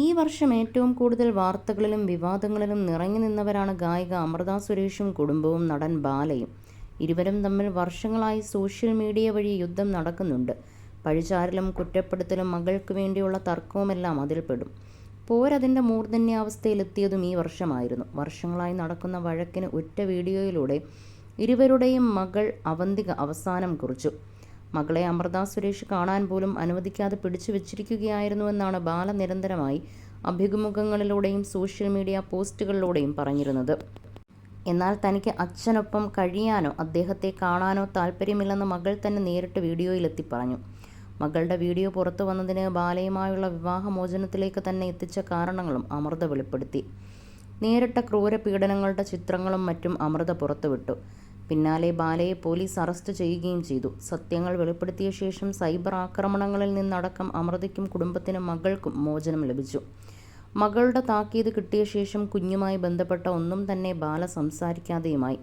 ഈ വർഷം ഏറ്റവും കൂടുതൽ വാർത്തകളിലും വിവാദങ്ങളിലും നിറഞ്ഞു നിന്നവരാണ് ഗായിക അമൃത സുരേഷും കുടുംബവും നടൻ ബാലയും. ഇരുവരും തമ്മിൽ വർഷങ്ങളായി സോഷ്യൽ മീഡിയ വഴി യുദ്ധം നടക്കുന്നുണ്ട്. പഴിചാരലും കുറ്റപ്പെടുത്തലും മകൾക്ക് വേണ്ടിയുള്ള തർക്കവുമെല്ലാം അതിൽപ്പെടും പോരതിന്റെ മൂർധന്യാവസ്ഥയിലെത്തിയതും ഈ വർഷമായിരുന്നു. വർഷങ്ങളായി നടക്കുന്ന വഴക്കിന് ഒറ്റ വീഡിയോയിലൂടെ ഇരുവരുടെയും മകൾ അവന്തിക അവസാനം കുറിച്ചു. മകളെ അമൃത സുരേഷ് കാണാൻ പോലും അനുവദിക്കാതെ പിടിച്ചു വച്ചിരിക്കുകയായിരുന്നുവെന്നാണ് ബാല നിരന്തരമായി അഭിമുഖങ്ങളിലൂടെയും സോഷ്യൽ മീഡിയ പോസ്റ്റുകളിലൂടെയും പറഞ്ഞിരുന്നത്. എന്നാൽ തനിക്ക് അച്ഛനൊപ്പം കഴിയാനോ അദ്ദേഹത്തെ കാണാനോ താല്പര്യമില്ലെന്ന് മകൾ തന്നെ നേരിട്ട് വീഡിയോയിലെത്തി പറഞ്ഞു. മകളുടെ വീഡിയോ പുറത്തു വന്നതിന് ബാലയുമായുള്ള വിവാഹമോചനത്തിലേക്ക് തന്നെ എത്തിച്ച കാരണങ്ങളും അമൃത വെളിപ്പെടുത്തി. നേരിട്ട ക്രൂര പീഡനങ്ങളുടെ ചിത്രങ്ങളും മറ്റും അമൃത പുറത്തുവിട്ടു. പിന്നാലെ ബാലയെ പോലീസ് അറസ്റ്റ് ചെയ്യുകയും ചെയ്തു. സത്യങ്ങൾ വെളിപ്പെടുത്തിയ ശേഷം സൈബർ ആക്രമണങ്ങളിൽ നിന്നടക്കം അമൃതയ്ക്കും കുടുംബത്തിനും മകൾക്കും മോചനം ലഭിച്ചു. മകളുടെ താക്കീത് കിട്ടിയ ശേഷം കുഞ്ഞുമായി ബന്ധപ്പെട്ട ഒന്നും തന്നെ ബാല സംസാരിക്കാതെയുമായി.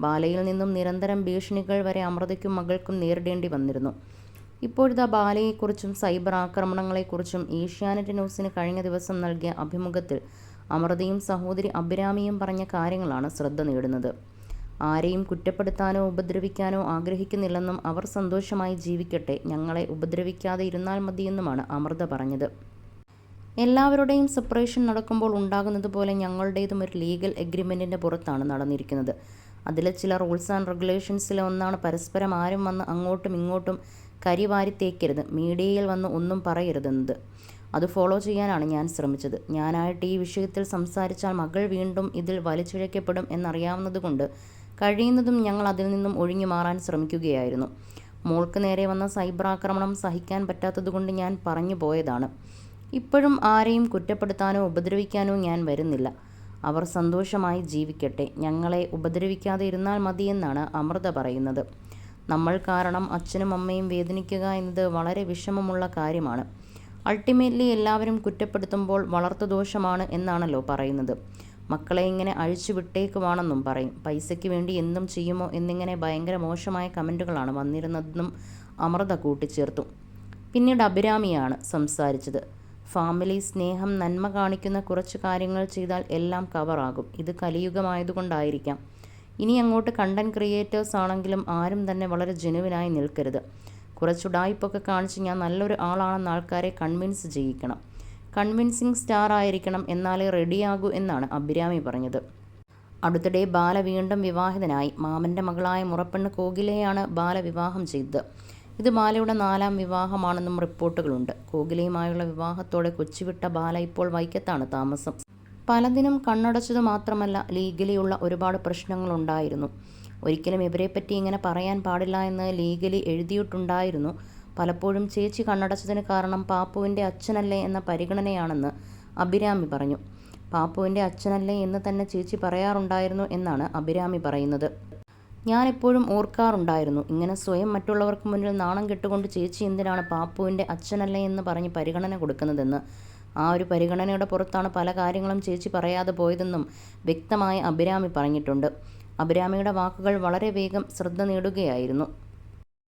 ബാലയിൽ നിന്നും നിരന്തരം ഭീഷണികൾ വരെ അമൃതയ്ക്കും മകൾക്കും നേരിടേണ്ടി വന്നിരുന്നു. ഇപ്പോഴത്തെ ബാലയെക്കുറിച്ചും സൈബർ ആക്രമണങ്ങളെക്കുറിച്ചും ഏഷ്യാനെറ്റ് ന്യൂസിന് കഴിഞ്ഞ ദിവസം നൽകിയ അഭിമുഖത്തിൽ അമൃതയും സഹോദരി അഭിരാമിയും പറഞ്ഞ കാര്യങ്ങളാണ് ശ്രദ്ധ നേടുന്നത്. ആരെയും കുറ്റപ്പെടുത്താനോ ഉപദ്രവിക്കാനോ ആഗ്രഹിക്കുന്നില്ലെന്നും അവർ സന്തോഷമായി ജീവിക്കട്ടെ ഞങ്ങളെ ഉപദ്രവിക്കാതെ ഇരുന്നാൽ മതിയെന്നുമാണ് അമൃത പറഞ്ഞത്. എല്ലാവരുടെയും സെപ്പറേഷൻ നടക്കുമ്പോൾ ഉണ്ടാകുന്നത് പോലെ ഞങ്ങളുടേതും ഒരു ലീഗൽ എഗ്രിമെന്റിന്റെ പുറത്താണ് നടന്നിരിക്കുന്നത്. അതിലെ ചില റൂൾസ് ആൻഡ് റെഗുലേഷൻസിലെ ഒന്നാണ് പരസ്പരം ആരും വന്ന് അങ്ങോട്ടും ഇങ്ങോട്ടും കരി വാരിത്തേക്കരുത് മീഡിയയിൽ വന്ന് ഒന്നും പറയരുതെന്നത്. അത് ഫോളോ ചെയ്യാനാണ് ഞാൻ ശ്രമിച്ചത്. ഞാനായിട്ട് ഈ വിഷയത്തിൽ സംസാരിച്ചാൽ മകൾ വീണ്ടും ഇതിൽ വലിച്ചിഴക്കപ്പെടും എന്നറിയാവുന്നതുകൊണ്ട് കഴിയുന്നതും ഞങ്ങൾ അതിൽ നിന്നും ഒഴിഞ്ഞു മാറാൻ ശ്രമിക്കുകയായിരുന്നു. മോൾക്ക് നേരെ വന്ന സൈബർ ആക്രമണം സഹിക്കാൻ പറ്റാത്തതുകൊണ്ട് ഞാൻ പറഞ്ഞു പോയതാണ്. ഇപ്പോഴും ആരെയും കുറ്റപ്പെടുത്താനോ ഉപദ്രവിക്കാനോ ഞാൻ വരുന്നില്ല. അവർ സന്തോഷമായി ജീവിക്കട്ടെ. ഞങ്ങളെ ഉപദ്രവിക്കാതെ ഇരുന്നാൽ മതിയെന്നാണ് അമൃത പറയുന്നത്. നമ്മൾ കാരണം അച്ഛനും അമ്മയും വേദനിക്കുക എന്നത് വളരെ വിഷമമുള്ള കാര്യമാണ്. അൾട്ടിമേറ്റ്ലി എല്ലാവരും കുറ്റപ്പെടുത്തുമ്പോൾ വളർത്തുദോഷമാണ് എന്നാണല്ലോ പറയുന്നത്. മക്കളെ ഇങ്ങനെ അഴിച്ചു വിട്ടേക്കുവാണെന്നും പറയും. പൈസയ്ക്ക് വേണ്ടി എന്തും ചെയ്യുമോ എന്നിങ്ങനെ ഭയങ്കര മോശമായ കമന്റുകളാണ് വന്നിരുന്നതെന്നും അമൃത കൂട്ടിച്ചേർത്തു. പിന്നീട് അഭിരാമിയാണ് സംസാരിച്ചത്. ഫാമിലി സ്നേഹം നന്മ കാണിക്കുന്ന കുറച്ച് കാര്യങ്ങൾ ചെയ്താൽ എല്ലാം കവറാകും. ഇത് കലിയുഗമായതുകൊണ്ടായിരിക്കാം. ഇനി അങ്ങോട്ട് കണ്ടന്റ് ക്രിയേറ്റേഴ്സ് ആണെങ്കിലും ആരും തന്നെ വളരെ ജെനുവിനായി നിൽക്കരുത്. കുറച്ചുടായ്പൊക്കെ കാണിച്ച് ഞാൻ നല്ലൊരു ആളാണെന്ന് ആൾക്കാരെ കൺവിൻസ് ചെയ്യിക്കണം. കൺവിൻസിങ് സ്റ്റാർ ആയിരിക്കണം എന്നാലേ റെഡിയാകൂ എന്നാണ് അഭിരാമി പറഞ്ഞത്. അടുത്തിടെ ബാല വീണ്ടും വിവാഹിതനായി. മാമന്റെ മകളായ മുറപ്പെണ്ണ് കോകിലയാണ് ബാല വിവാഹം ചെയ്തത്. ഇത് ബാലയുടെ നാലാം വിവാഹമാണെന്നും റിപ്പോർട്ടുകളുണ്ട്. കോകിലയുമായുള്ള വിവാഹത്തോടെ കൊച്ചുവിട്ട ബാല ഇപ്പോൾ വൈക്കത്താണ് താമസം. പലതിനും കണ്ണടച്ചത് മാത്രമല്ല ലീഗലിയുള്ള ഒരുപാട് പ്രശ്നങ്ങളുണ്ടായിരുന്നു. ഒരിക്കലും ഇവരെപ്പറ്റി ഇങ്ങനെ പറയാൻ പാടില്ല എന്ന് ലീഗലി എഴുതിയിട്ടുണ്ടായിരുന്നു. പലപ്പോഴും ചേച്ചി കണ്ണടച്ചതിന് കാരണം പാപ്പുവിന്റെ അച്ഛനല്ലേ എന്ന പരിഗണനയാണെന്ന് അഭിരാമി പറഞ്ഞു. പാപ്പുവിന്റെ അച്ഛനല്ലേ എന്ന് തന്നെ ചേച്ചി പറയാറുണ്ടായിരുന്നു എന്നാണ് അഭിരാമി പറയുന്നത്. ഞാനെപ്പോഴും ഓർക്കാറുണ്ടായിരുന്നു. ഇങ്ങനെ സ്വയം മറ്റുള്ളവർക്ക് മുന്നിൽ നാണം കെട്ടുകൊണ്ട് ചേച്ചി എന്തിനാണ് പാപ്പുവിന്റെ അച്ഛനല്ലേ എന്ന് പറഞ്ഞ് പരിഗണന കൊടുക്കുന്നതെന്ന്? ആ ഒരു പരിഗണനയുടെ പുറത്താണ് പല കാര്യങ്ങളും ചേച്ചി പറയാതെ പോയതെന്നും വ്യക്തമായി അഭിരാമി പറഞ്ഞിട്ടുണ്ട്. അഭിരാമിയുടെ വാക്കുകൾ വളരെ വേഗം ശ്രദ്ധ നേടുകയായിരുന്നു.